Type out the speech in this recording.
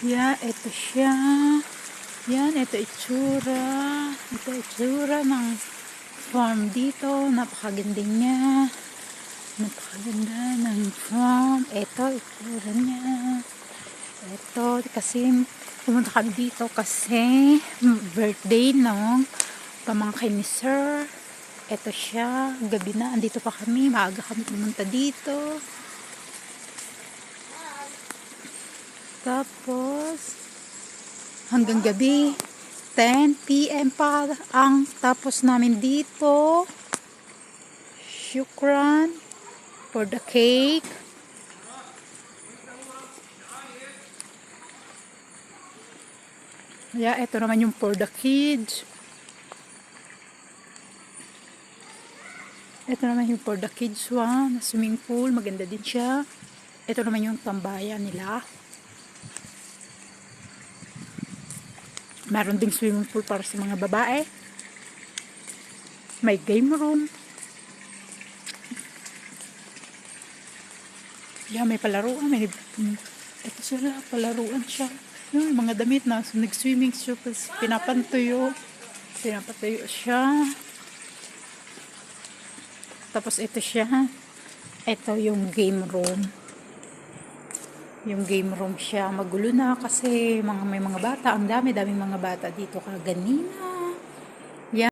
Yeah, ito siya. Yan, ito itsura. Ito itsura ng farm dito. Napakaganda niya. Napakaganda ng farm. Ito, itsura niya. Ito, kasi pumunta kami dito kasi birthday ng pamangkin ni Sir. Ito siya. Gabi na. Andito pa kami. Maaga kami pumunta dito. Tapos, hanggang gabi, 10 p.m. pa ang tapos namin dito. Shukran for the cake. Yeah, ito naman yung for the kids. Ito naman yung for the kids one, swimming pool, maganda din siya. Ito naman yung tambayan nila. Meron ding swimming pool para sa mga babae. May game room. Yeah, may palaruan. May, ito sila, palaruan siya. Yung mga damit na nag-swimming siya, pinapantuyo. Pinapantuyo siya. Tapos ito siya. Ito yung game room. Yung game room siya. Magulo na kasi mga, may mga bata. Ang dami, daming mga bata dito kaganina.